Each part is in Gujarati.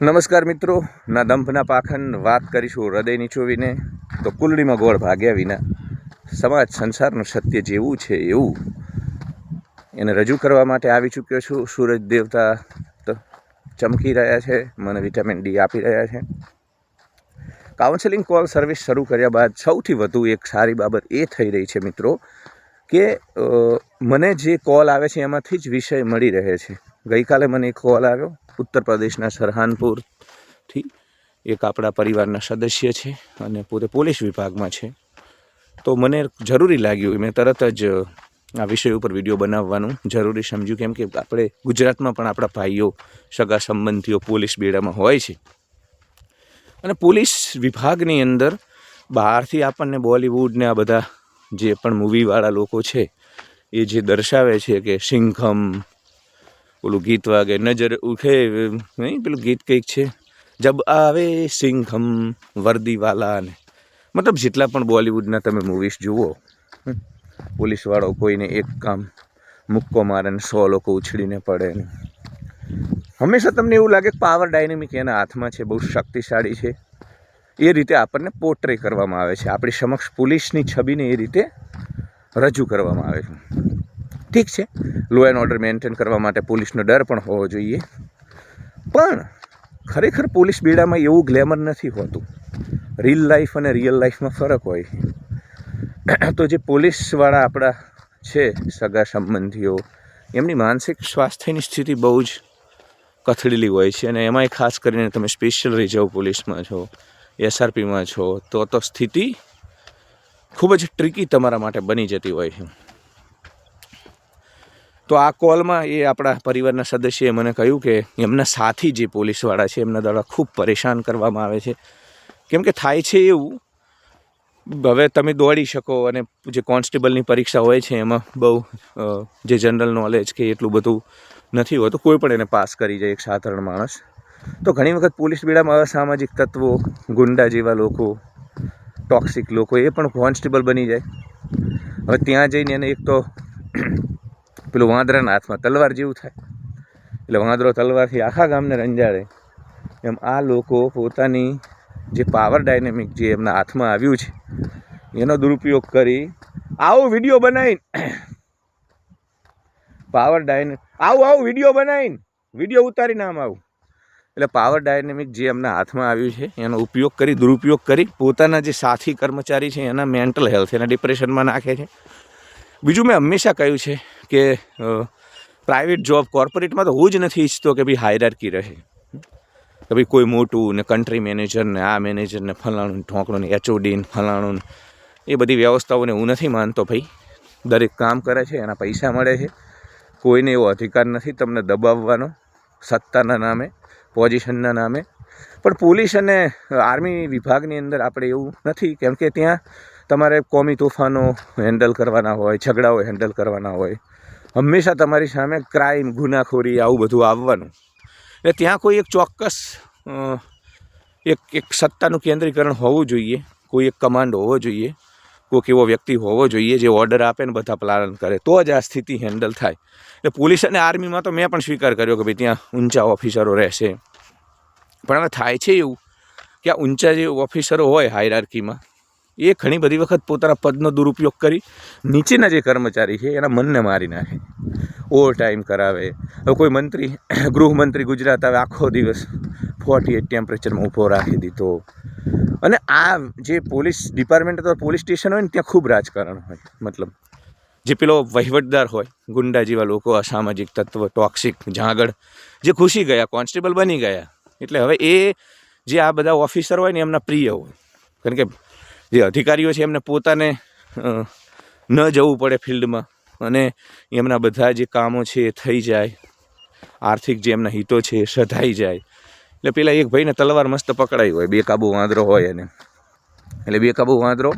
નમસ્કાર મિત્રો, ના દંભના પાખન વાત કરીશું હૃદય નીચોવીને તો કુલડીમાં ગોળ ભાગ્યા વિના સમાજ સંસારનું સત્ય જેવું છે એવું. એને રજૂ કરવા માટે આવી ચૂક્યો છું. સૂરજ દેવતા તો ચમકી રહ્યા છે, મને વિટામિન ડી આપી રહ્યા છે. કાઉન્સેલિંગ કોલ સર્વિસ શરૂ કર્યા બાદ સૌથી વધુ એક સારી બાબત એ થઈ રહી છે મિત્રો, કે મને જે કોલ આવે છે એમાંથી જ વિષય મળી રહે છે. ગઈકાલે મને એક કોલ આવ્યો. ઉત્તર પ્રદેશના સરહાનપુરથી એક આપણા પરિવારના સદસ્ય છે અને પોતે પોલીસ વિભાગમાં છે. તો મને જરૂરી લાગ્યું, મેં તરત જ આ વિષય ઉપર વીડિયો બનાવવાનું જરૂરી સમજ્યું, કેમ કે આપણે ગુજરાતમાં પણ આપણા ભાઈઓ, સગા સંબંધીઓ પોલીસ બેડામાં હોય છે. અને પોલીસ વિભાગની અંદર બહારથી આપણને બોલિવૂડને આ બધા જે પણ મૂવીવાળા લોકો છે, એ જે દર્શાવે છે કે સિંઘમ ઓલું ગીત વાગે, નજર ઉઠે નહીં પેલું ગીત કંઈક છે. જબ આવે સિંઘમ વર્દીવાલાને. મતલબ જેટલા પણ બોલિવૂડના તમે મૂવીઝ જુઓ પોલીસવાળો કોઈને એક કામ મુક્કો મારે ને સો લોકો ઉછળીને પડે ને. હંમેશા તમને એવું લાગે કે પાવર ડાયનેમિક એના હાથમાં છે, બહુ શક્તિશાળી છે. એ રીતે આપણને પોર્ટ્રે કરવામાં આવે છે. આપણી સમક્ષ પોલીસની છબીને એ રીતે રજૂ કરવામાં આવે છે. ઠીક છે. લો એન્ડ ઓર્ડર મેન્ટેન કરવા માટે પોલીસનો ડર પણ હોવો જોઈએ. પણ ખરેખર પોલીસ બેડામાં એવું ગ્લેમર નથી હોતું. રીલ લાઈફ અને રિયલ લાઈફમાં ફરક હોય. તો જે પોલીસવાળા આપણા છે, સગા સંબંધીઓ, એમની માનસિક સ્વાસ્થ્યની સ્થિતિ બહુ જ કથળેલી હોય છે અને એમાંય ખાસ કરીને તમે સ્પેશિયલ રિઝર્વ પોલીસમાં છો એસઆરપીમાં છો, તો તો સ્થિતિ ખૂબ જ ટ્રિકી તમારા માટે બની જતી હોય છે. તો આ કોલમાં એ આપણા પરિવારના સદસ્યએ મને કહ્યું કે એમના સાથી જે પોલીસવાળા છે, એમના દ્વારા ખૂબ પરેશાન કરવામાં આવે છે. કેમ કે થાય છે એવું. હવે તમે દોડી શકો અને જે કોન્સ્ટેબલની પરીક્ષા હોય છે, એમાં બહુ જે જનરલ નોલેજ કે એટલું બધું નથી હોતું, કોઈ પણ એને પાસ કરી જાય એક સાધારણ માણસ. તો ઘણી વખત પોલીસ બેડામાં અસામાજિક તત્વો, ગુંડા જેવા લોકો, ટોક્સિક લોકો એ પણ કોન્સ્ટેબલ બની જાય. હવે ત્યાં જઈને એને એક તો પેલું વાંદરાના હાથમાં તલવાર જેવું થાય. એટલે વાંદરો તલવારથી આખા ગામને રંજાડે. એમ આ લોકો પોતાની જે પાવર ડાયનેમિક જે એમના હાથમાં આવ્યું છે, એનો દુરુપયોગ કરી આવો વીડિયો બનાવીને પાવર ડાયને આવું આવું વીડિયો બનાવીને વીડિયો ઉતારીને આમ આવું. એટલે પાવર ડાયનેમિક જે એમના હાથમાં આવ્યું છે, એનો ઉપયોગ કરી, દુરુપયોગ કરી પોતાના જે સાથી કર્મચારી છે એના મેન્ટલ હેલ્થ એના ડિપ્રેશનમાં નાખે છે. બીજું મેં હંમેશા કહ્યું છે કે પ્રાઇવેટ જોબ કોર્પોરેટમાં તો હું જ નથી ઈચ્છતો કે ભાઈ હાયરાર્કી રહે. કે ભાઈ કોઈ મોટું ને કન્ટ્રી મેનેજર ને આ મેનેજર ને ફલાણું ઢોંકણું ને એચઓડી ને ફલાણું એ બધી વ્યવસ્થાઓને હું નથી માનતો ભાઈ. દરેક કામ કરે છે, એના પૈસા મળે છે. કોઈને એવો અધિકાર નથી તમને દબાવવાનો, સત્તાના નામે, પોઝિશનના નામે. પણ પોલીસ અને આર્મી વિભાગની અંદર આપણે એવું નથી, કેમ કે ત્યાં તમારે કોમી તોફાનો હેન્ડલ કરવાના હોય, ઝઘડાઓ હેન્ડલ કરવાના હોય, હંમેશા તમારી સામે ક્રાઇમ ગુનાખોરી, આવું બધું આવવાનું. એટલે ત્યાં કોઈ એક ચોક્કસ એક એક સત્તાનું કેન્દ્રીકરણ હોવું જોઈએ, કોઈ એક કમાન્ડ હોવો જોઈએ, કોઈક એવો વ્યક્તિ હોવો જોઈએ જે ઓર્ડર આપે ને બધા પાલન કરે, તો જ આ સ્થિતિ હેન્ડલ થાય. એટલે પોલીસ અને આર્મીમાં તો મેં પણ સ્વીકાર કર્યો કે ભાઈ ત્યાં ઊંચા ઓફિસરો રહેશે. પણ હવે થાય છે એવું, કે આ ઊંચા જે ઓફિસરો હોય હાયરાર્કીમાં એ ઘણી બધી વખત પોતાના પદનો દુરુપયોગ કરી નીચેના જે કર્મચારી છે, એના મનને મારી નાખે. ઓવર ટાઈમ કરાવે. હવે કોઈ મંત્રી, ગૃહમંત્રી ગુજરાત આવે, આખો દિવસ ફોર્ટી એટ ટેમ્પરેચરમાં ઊભો રાખી દીધો. અને આ જે પોલીસ ડિપાર્ટમેન્ટ અથવા પોલીસ સ્ટેશન હોય ને, ત્યાં ખૂબ રાજકારણ હોય, મતલબ. જે પેલો વહીવટદાર હોય ગુંડા જેવા લોકો, અસામાજિક તત્વ ટોક્સિક જાગડ જે ખુશી ગયા કોન્સ્ટેબલ બની ગયા. એટલે હવે એ જે આ બધા ઓફિસર હોય ને, એમના પ્રિય હોય. કારણ કે જે અધિકારીઓ છે એમને પોતાને ન જવું પડે ફિલ્ડમાં. અને એમના બધા જે કામો છે એ થઈ જાય. આર્થિક જે એમના હિતો છે એ સધાઈ જાય. એટલે પેલા એક ભાઈને તલવાર મસ્ત પકડાઈ હોય, બે કાબુ વાંદરો હોય એને. એટલે બે કાબુ વાંદરો,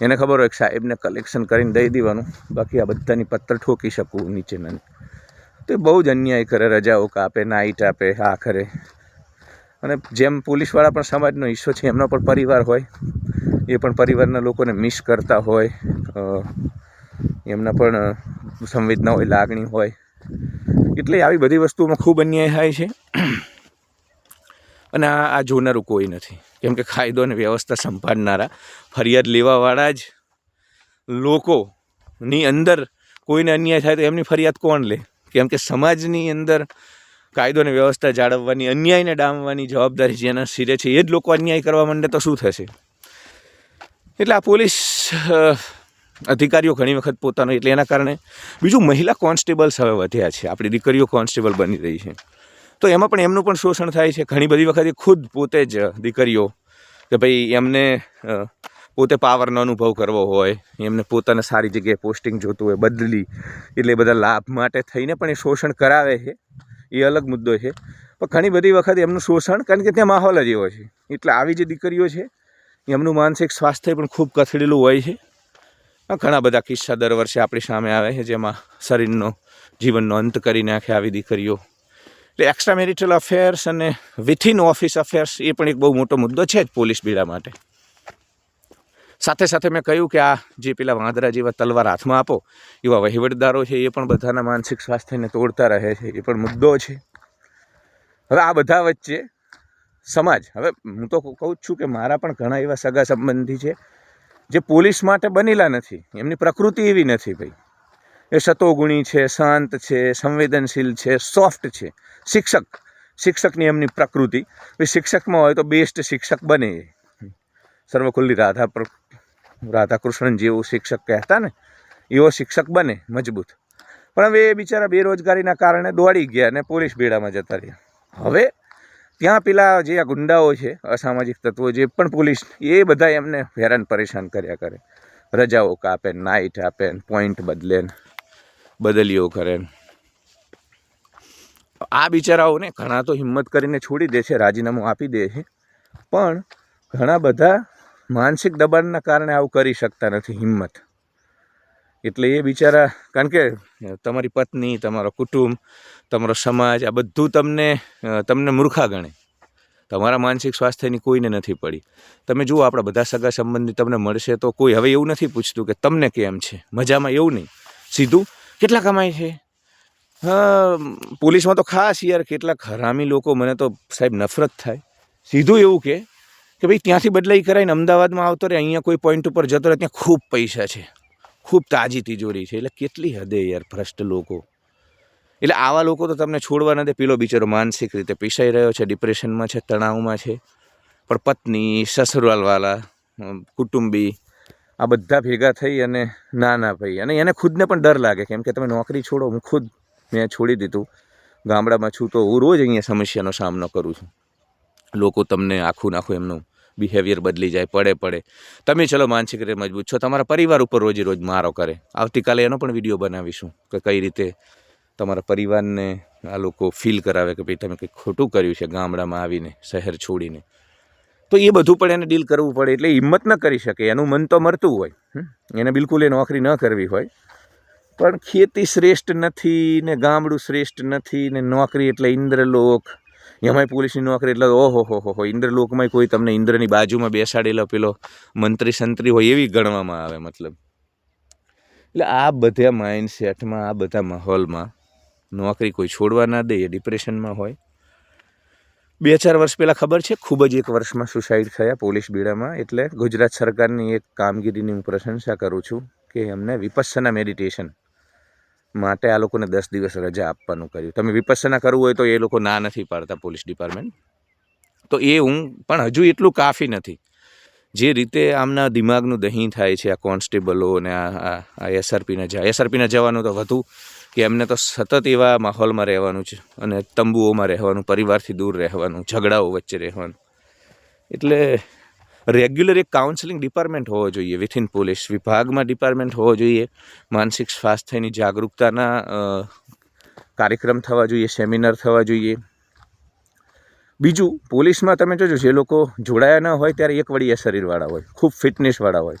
એને ખબર હોય કે સાહેબને કલેક્શન કરીને દઈ દેવાનું. બાકી આ બધાની પત્તર ઠોકી શકું નીચેના. તો બહુ જ અન્યાય કરે, રજાઓ કાપે નાઇટ આપે આ કરે અને જેમ પોલીસવાળા પણ સમાજનો હિસ્સો છે, એમનો પણ પરિવાર હોય. એ પણ પરિવારના લોકોને મિસ કરતા હોય એમના પણ સંવેદના હોય લાગણી હોય. એટલે આવી બધી વસ્તુઓમાં ખૂબ અન્યાય થાય છે. અને આ આ જોનારું કોઈ નથી. કેમ કે કાયદો અને વ્યવસ્થા સંભાળનારા ફરિયાદ લેવાવાળા જ લોકોની અંદર કોઈને અન્યાય થાય તો એમની ફરિયાદ કોણ લે? કેમ કે સમાજની અંદર કાયદો અને વ્યવસ્થા જાળવવાની, અન્યાયને ડામવાની જવાબદારી જેના શિરે છે, એ જ લોકો અન્યાય કરવા માંડે તો શું થશે? એટલે આ પોલીસ અધિકારીઓ ઘણી વખત પોતાનો, એટલે એના કારણે બીજું મહિલા કોન્સ્ટેબલ્સ હવે વધ્યા છે. આપણી દીકરીઓ કોન્સ્ટેબલ બની રહી છે. તો એમાં પણ એમનું પણ શોષણ થાય છે. ઘણી બધી વખત ખુદ પોતે જ દીકરીઓ, કે ભાઈ એમને પોતે પાવરનો અનુભવ કરવો હોય, એમને પોતાને સારી જગ્યાએ પોસ્ટિંગ જોતું હોય, બદલી, એટલે બધા લાભ માટે થઈને પણ એ શોષણ કરાવે છે. એ અલગ મુદ્દો છે. પણ ઘણી બધી વખત એમનું શોષણ, કારણ કે ત્યાં માહોલ જ એવો છે. એટલે આવી જે દીકરીઓ છે એમનું માનસિક સ્વાસ્થ્ય પણ ખૂબ કથળેલું હોય છે. ઘણા બધા કિસ્સા દર વર્ષે આપણી સામે આવે છે, જેમાં શરીરનો, જીવનનો અંત કરી નાખે આવી દીકરીઓ. એટલે એક્સ્ટ્રા મેરિટલ અફેર્સ અને વિથિન ઓફિસ અફેર્સ એ પણ એક બહુ મોટો મુદ્દો છે જ પોલીસ બીડા માટે. સાથે સાથે મેં કહ્યું કે આ જે પેલા વાંદરા જેવા તલવાર હાથમાં આપો, એવા વહીવટદારો છે, એ પણ બધાના માનસિક સ્વાસ્થ્યને તોડતા રહે છે, એ પણ મુદ્દો છે. હવે આ બધા વચ્ચે સમાજ. હવે હું તો કહું છું કે મારા પણ ઘણા એવા સગા સંબંધી છે જે પોલીસ માટે બનેલા નથી. એમની પ્રકૃતિ એવી નથી ભાઈ. એ સતોગુણી છે, શાંત છે, સંવેદનશીલ છે, સોફ્ટ છે. શિક્ષક. શિક્ષકની એમની પ્રકૃતિ. શિક્ષકમાં હોય તો બેસ્ટ શિક્ષક બને સર્વકુલ્લી રાધા રાધાકૃષ્ણન જેવું શિક્ષક કહેતા ને, એવો શિક્ષક બને, મજબૂત. પણ હવે એ બિચારા બેરોજગારીના કારણે દોડી ગયા અને પોલીસ બેડામાં જતા રહ્યા. હવે ત્યાં પેલા જે આ ગુંડાઓ છે, અસામાજિક તત્વો જે પણ પોલીસ, એ બધા એમને હેરાન પરેશાન કર્યા કરે. રજાઓ કાપે નાઇટ આપે પોઈન્ટ બદલે, બદલીઓ કરે. આ બિચારાઓને ઘણા તો હિંમત કરીને છોડી દે છે, રાજીનામું આપી દે છે, પણ ઘણા બધા માનસિક દબાણના કારણે આવું કરી શકતા નથી, હિંમત. એટલે એ બિચારા, કારણ કે તમારી પત્ની, તમારો કુટુંબ, તમારો સમાજ, આ બધું તમને તમને મૂર્ખા ગણે. તમારા માનસિક સ્વાસ્થ્યની કોઈને નથી પડી. તમે જુઓ, આપણા બધા સગા સંબંધી તમને મળશે તો કોઈ હવે એવું નથી પૂછતું કે તમને કેમ છે. મજામાં એવું નહીં. સીધું, કેટલા કમાય છે? હા, પોલીસમાં તો ખાસ યાર, કેટલાક હરામી લોકો મને તો સાહેબ નફરત થાય. સીધું એવું કે કે ભાઈ, ત્યાંથી બદલાઈ કરાવીને અમદાવાદમાં આવતો રહે અહીંયા કોઈ પોઈન્ટ ઉપર જતો રહે ત્યાં ખૂબ પૈસા છે. ખૂબ તાજી તિજોરી છે. એટલે કેટલી હદે યાર ભ્રષ્ટ લોકો. એટલે આવા લોકો તો તમને છોડવા નથી પેલો બિચારો માનસિક રીતે પીસાઈ રહ્યો છે, ડિપ્રેશનમાં છે, તણાવમાં છે. પણ પત્ની સસુરાલવાલા કુટુંબી, આ બધા ભેગા થઈ અને ના ના ભાઈ. અને એને ખુદને પણ ડર લાગે કેમ કે તમે નોકરી છોડો, હું ખુદ મેં છોડી દીધું. ગામડામાં છું તો હું રોજ અહીંયા સમસ્યાનો સામનો કરું છું. લોકો તમને આખું નાખું એમનું બિહેવિયર બદલી જાય, પડે પડે. તમે ચલો માનસિક રીતે મજબૂત છો. તમારા પરિવાર ઉપર રોજે રોજ મારો કરે. આવતીકાલે એનો પણ વીડિયો બનાવીશું કે કઈ રીતે તમારા પરિવારને આ લોકો ફીલ કરાવે કે ભાઈ તમે કંઈક ખોટું કર્યું છે ગામડામાં આવીને, શહેર છોડીને. તો એ બધું પણ એને ડીલ કરવું પડે એટલે હિંમત ન કરી શકે. એનું મન તો મરતું હોય. એને બિલકુલ એ નોકરી ન કરવી હોય. પણ ખેતી શ્રેષ્ઠ નથી ને ગામડું શ્રેષ્ઠ નથી ને નોકરી એટલે ઇન્દ્રલોક. એમાંય પોલીસની નોકરી એટલે ઓહો, હો હો હો ઇન્દ્રલોકમાં કોઈ તમને ઇન્દ્રની બાજુમાં બેસાડેલો પેલો મંત્રી સંત્રી હોય એવી ગણવામાં આવે મતલબ. એટલે આ બધા માઇન્ડસેટમાં આ બધા માહોલમાં નોકરી કોઈ છોડવા ના દે, એ ડિપ્રેશનમાં હોય. બે ચાર વર્ષ પહેલાં ખબર છે, ખૂબ જ એક વર્ષમાં સુસાઇડ થયા પોલીસ બીડામાં, એટલે ગુજરાત સરકારની એક કામગીરીની હું પ્રશંસા કરું છું કે એમને વિપસના મેડિટેશન માટે આ લોકોને દસ દિવસ રજા આપવાનું કર્યું. તમે વિપસના કરવું હોય તો એ લોકો ના નથી પાડતા પોલીસ ડિપાર્ટમેન્ટ. તો એ હું, પણ હજુ એટલું કાફી નથી. જે રીતે આમના દિમાગનું દહીં થાય છે, આ કોન્સ્ટેબલો અને આ એસઆરપીના જા એસઆરપીના જવાનું તો વધુ કે એમને તો સતત એવા માહોલમાં રહેવાનું છે અને તંબુઓમાં રહેવાનું, પરિવારથી દૂર રહેવાનું, ઝઘડાઓ વચ્ચે રહેવાનું. એટલે રેગ્યુલર એક કાઉન્સેલિંગ ડિપાર્ટમેન્ટ હોવો જોઈએ. વિથિન પોલીસ વિભાગમાં ડિપાર્ટમેન્ટ હોવો જોઈએ. માનસિક સ્વાસ્થ્યની જાગૃતતાના કાર્યક્રમ થવા જોઈએ સેમિનાર થવા જોઈએ. બીજું, પોલીસમાં તમે જોજો, જે લોકો જોડાયા ન હોય ત્યારે એક વળીયા શરીરવાળા હોય. ખૂબ ફિટનેસવાળા હોય.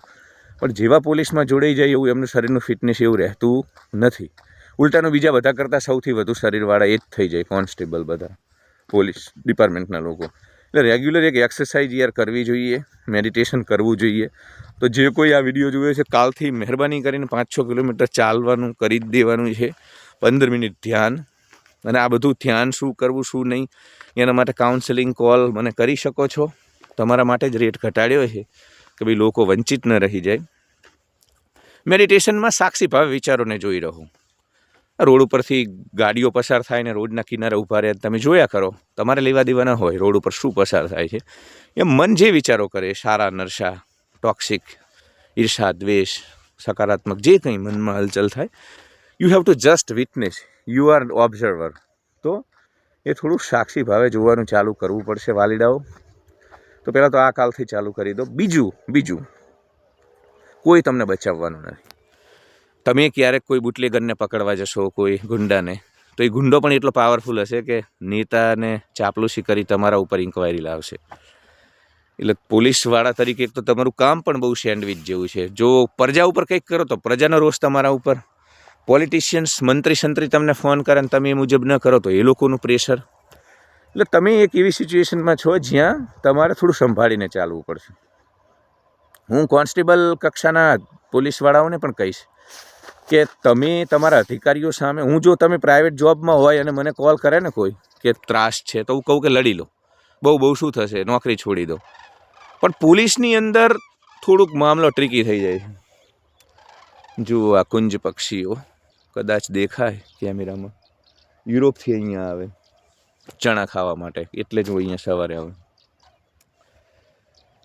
પણ જેવા પોલીસમાં જોડાઈ જાય એવું એમનું શરીરનું ફિટનેસ એવું રહેતું નથી. ઉલટાનું બીજા બધા કરતાં સૌથી વધુ શરીરવાળા એ જ થઈ જાય, કોન્સ્ટેબલ બધા. પોલીસ ડિપાર્ટમેન્ટના લોકો. એટલે રેગ્યુલર એક એક્સરસાઇઝ યાર કરવી જોઈએ મેડિટેશન કરવું જોઈએ. તો જે કોઈ આ વીડિયો જોયો છે, કાલથી મહેરબાની કરીને પાંચ છ કિલોમીટર ચાલવાનું કરી જ દેવાનું છે. પંદર મિનિટ ધ્યાન. અને આ બધું ધ્યાન શું કરવું, શું નહીં, એના માટે કાઉન્સેલિંગ કોલ મને કરી શકો છો. તમારા માટે જ રેટ ઘટાડ્યો છે કે ભાઈ લોકો વંચિત ન રહી જાય. મેડિટેશનમાં સાક્ષી ભાવે વિચારોને જોઈ રહું. રોડ ઉપરથી ગાડીઓ પસાર થાય ને રોડના કિનારે ઊભા રહે, તમે જોયા કરો તમારે લેવા દેવા ન હોય રોડ ઉપર શું પસાર થાય છે. એ મન જે વિચારો કરે, સારા, નરસા ટોક્સિક ઈર્ષા, દ્વેષ, સકારાત્મક, જે કંઈ મનમાં હલચલ થાય you have to just witness you are observer તો એ થોડું સાક્ષી ભાવે જોવાનું ચાલુ કરવું પડશે વાલીડાઓ. તો પહેલાં તો આ કાલથી ચાલુ કરી દો. બીજું બીજું, કોઈ તમને બચાવવાનું નથી. તમે ક્યારેક કોઈ બુટલેગરને પકડવા જશો, કોઈ ગુંડાને? તો એ ગુંડો પણ એટલો પાવરફુલ હશે કે નેતાને ચાપલુસી કરી તમારા ઉપર ઇન્કવાયરી લાવશે. એટલે પોલીસવાળા તરીકે એક તો તમારું કામ પણ બહુ સેન્ડવિચ જેવું છે. જો પ્રજા ઉપર કંઈક કરો તો પ્રજાનો રોષ તમારા ઉપર. પોલિટિશિયન્સ મંત્રી સંત્રી તમને ફોન કરે અને તમે એ મુજબ ન કરો તો એ લોકોનું પ્રેશર એટલે તમે એક એવી સિચ્યુએશનમાં છો જ્યાં તમારે થોડું સંભાળીને ચાલવું પડશે. હું કોન્સ્ટેબલ કક્ષાના પોલીસવાળાઓને પણ કહીશ. કે તમે તમારા અધિકારીઓ સામે, હું જો તમે પ્રાઇવેટ જોબમાં હોય અને મને કોલ કરે ને કોઈ, કે ત્રાસ છે, તો હું કહું કે લડી લો. બહુ બહુ શું થશે? નોકરી છોડી દો. પણ પોલીસની અંદર થોડુંક મામલો ટ્રીકી થઈ જાય છે. જુઓ આ કુંજ પક્ષીઓ, કદાચ દેખાય કેમેરામાં યુરોપથી અહીંયા આવે. ચણા ખાવા માટે, એટલે જ હું અહીંયા સવારે આવે.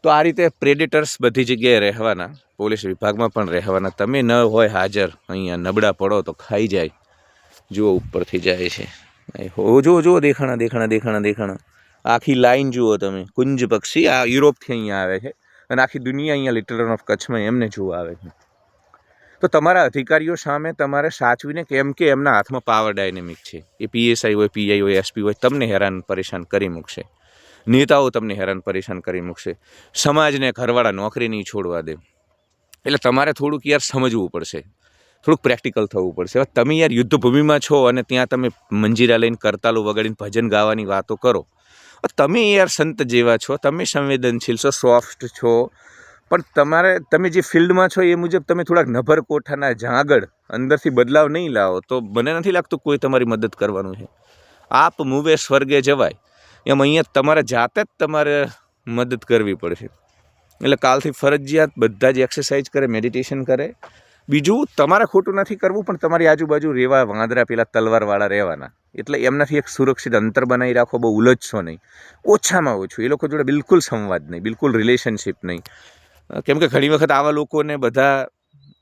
તો આ રીતે પ્રેડિટર્સ બધી જગ્યાએ રહેવાના. પોલીસ વિભાગમાં પણ રહેવાના. તમે ન હોય હાજર, અહીંયા નબળા પડો તો ખાઈ જાય. જુઓ ઉપરથી જાય છે. હો, જુઓ જુઓ, દેખાણા દેખાણા દેખાણા દેખાણા. આખી લાઈન જુઓ તમે. કુંજ પક્ષી આ યુરોપથી અહીંયા આવે છે. અને આખી દુનિયા અહીંયા લિટરન ઓફ કચ્છમાં એમને જોવા આવે છે. તો તમારા અધિકારીઓ સામે તમારે સાચવીને કેમ કે એમના હાથમાં પાવર ડાયનેમિક છે. એ પીએસઆઈ હોય પીઆઈ હોય એસપી હોય, તમને હેરાન પરેશાન કરી મૂકશે. નેતાઓ તમને હેરાન પરેશાન કરી મૂકશે. સમાજને ઘરવાળા નોકરી નહીં છોડવા દે. એટલે તમારે થોડુંક યાર સમજવું પડશે. થોડુંક પ્રેક્ટિકલ થવું પડશે. હવે તમે યાર યુદ્ધભૂમિમાં છો અને ત્યાં તમે મંજીરા લઈને કરતાલું વગાડીને ભજન ગાવાની વાતો કરો. તમે યાર સંત જેવા છો, તમે સંવેદનશીલ છો સોફ્ટ છો. પણ તમારે, તમે જે ફિલ્ડમાં છો એ મુજબ તમે થોડાક નભર કોઠાના જાગળ અંદરથી બદલાવ નહીં લાવો તો મને નથી લાગતું કોઈ તમારી મદદ કરવાનું છે. આપ મૂવે સ્વર્ગે જવાય. એમ અહીંયા તમારે જાતે જ તમારે મદદ કરવી પડશે. એટલે કાલથી ફરજિયાત બધા જ એક્સરસાઇઝ કરે મેડિટેશન કરે. બીજું, તમારે ખોટું નથી કરવું, પણ તમારી આજુબાજુ રેવા વાંદરા પેલા તલવારવાળા રહેવાના. એટલે એમનાથી એક સુરક્ષિત અંતર બનાવી રાખો, બહુ ઉલજશો નહીં. ઓછામાં ઓછું. એ લોકો જોડે બિલકુલ સંવાદ નહીં, બિલકુલ રિલેશનશિપ નહીં. કેમ કે ઘણી વખત આવા લોકોને બધા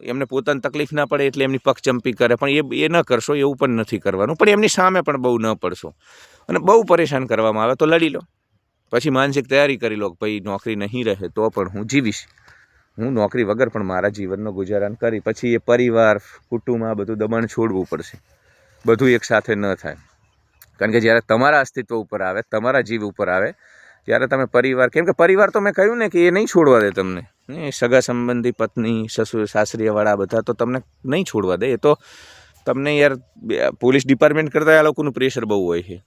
એમને પોતાની તકલીફ ના પડે એટલે એમની પગચંપી કરે, પણ એ એ ન કરશો, એવું પણ નથી કરવાનું. પણ એમની સામે પણ બહુ ન પડશો. અને બહુ પરેશાન કરવામાં આવે તો લડી લો. પછી માનસિક તૈયારી કરી લો ભાઈ નોકરી નહીં રહે તો પણ હું જીવીશ. હું નોકરી વગર પણ મારા જીવનનો ગુજારાન કરી. પછી એ પરિવાર, કુટુંબ, આ બધું દબાણ છોડવું પડશે. બધું એકસાથે ન થાય. કારણ કે જ્યારે તમારા અસ્તિત્વ ઉપર આવે, તમારા જીવ ઉપર આવે, ત્યારે તમે પરિવાર, કેમ કે પરિવાર તો મેં કહ્યું ને કે એ નહીં છોડવા દે તમને. એ સગા સંબંધી, પત્ની સસુર સાસરીયાવાળા બધા તો તમને નહીં છોડવા દે. એ તો તમને યાર પોલીસ ડિપાર્ટમેન્ટ કરતાં આ લોકોનું પ્રેશર બહુ હોય છે.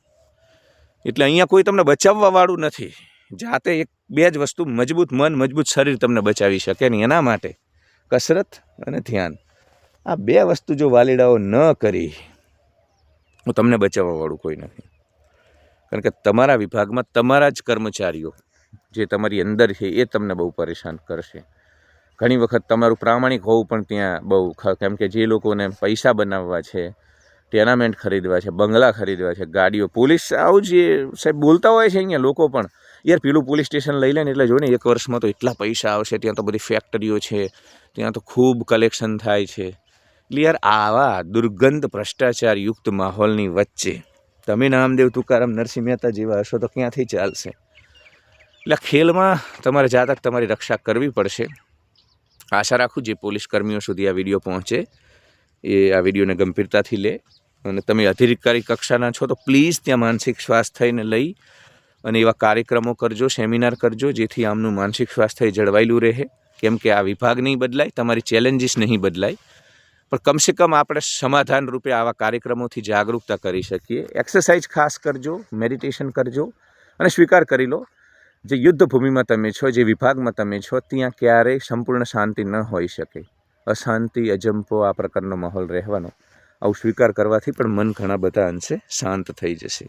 એટલે અહીંયા કોઈ તમને બચાવવા વાળું નથી. જાતે એક બે જ વસ્તુ મજબૂત મન, મજબૂત શરીર તમને બચાવી શકે ને એના માટે કસરત અને ધ્યાન. આ બે વસ્તુ જો વાલીડાઓ ન કરી હું તમને બચાવવાવાળું કોઈ નથી. કારણ કે તમારા વિભાગમાં તમારા જ કર્મચારીઓ જે તમારી અંદર છે એ તમને બહુ પરેશાન કરશે. ઘણી વખત તમારું પ્રામાણિક હોવું પણ ત્યાં બહુ કેમ કે જે લોકોને પૈસા બનાવવા છે ટેનામેન્ટ ખરીદવા છે, બંગલા ખરીદવા છે, ગાડીઓ, પોલીસ આવું જે સાહેબ બોલતા હોય છે અહીંયા લોકો પણ. યાર, પેલું પોલીસ સ્ટેશન લઈ લે ને એટલે જોઈને એક વર્ષમાં તો એટલા પૈસા આવશે, ત્યાં તો બધી ફેક્ટરીઓ છે, ત્યાં તો ખૂબ કલેક્શન થાય છે. એટલે યાર, આવા દુર્ગંધ ભ્રષ્ટાચાર યુક્ત માહોલની વચ્ચે, તમે નામદેવ તુકારામ નરસિંહ મહેતા જેવા હશો તો ક્યાંથી ચાલશે? એટલે ખેલમાં તમારે જાતક તમારી રક્ષા કરવી પડશે. આશા રાખું, જે પોલીસ કર્મીઓ સુધી આ વીડિયો પહોંચે, એ આ વિડીયોને ગંભીરતાથી લે. અને તમે અધિકારી કક્ષાના છો, તો પ્લીઝ ત્યાં માનસિક સ્વાસ્થ્યને લઈ અને એવા કાર્યક્રમો કરજો સેમિનાર કરજો, જેથી આમનું માનસિક સ્વાસ્થ્ય જળવાયેલું રહે. કેમ કે આ વિભાગ નહીં બદલાય, તમારી ચેલેન્જીસ નહીં બદલાય. પણ કમસે કમ આપણે સમાધાન રૂપે આવા કાર્યક્રમોથી જાગૃતતા કરી શકીએ. એક્સરસાઇઝ ખાસ કરજો મેડિટેશન કરજો અને સ્વીકાર કરી લો. જે યુદ્ધ ભૂમિમાં તમે છો, જે વિભાગમાં તમે છો, ત્યાં ક્યારેય સંપૂર્ણ શાંતિ ન હોઈ શકે. અશાંતિ, અજંપો આ પ્રકારનો માહોલ રહેવાનો. આવું સ્વીકાર કરવાથી પણ મન ઘણા બધા અંશે શાંત થઈ જશે.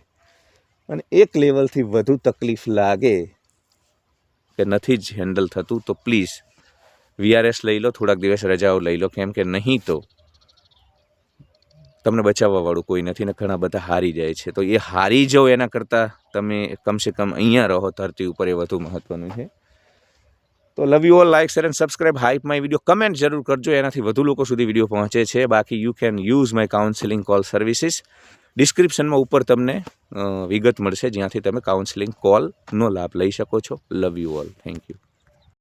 અને એક લેવલથી વધુ તકલીફ લાગે કે નથી જ હેન્ડલ થતું, તો પ્લીઝ વીઆરએસ લઈ લો, થોડાક દિવસ રજાઓ લઈ લો, કેમ કે નહીં તો તમને બચાવવાવાળું કોઈ નથી ને ઘણા બધા હારી જાય છે. તો એ હારી જાઓ એના કરતાં તમે કમસે કમ અહીંયા રહો, ધરતી ઉપર એ વધુ મહત્ત્વનું છે. તો love you all like share and subscribe hype my video comment જરૂર કરજો. એનાથી વધુ લોકો સુધી વીડિયો પહોંચે છે. બાકી you can use my counselling call services ડિસ્ક્રિપ્શનમાં ઉપર તમને વિગત મળશે, જ્યાંથી તમે કાઉન્સેલિંગ કોલનો લાભ લઈ શકો છો. Love you all thank you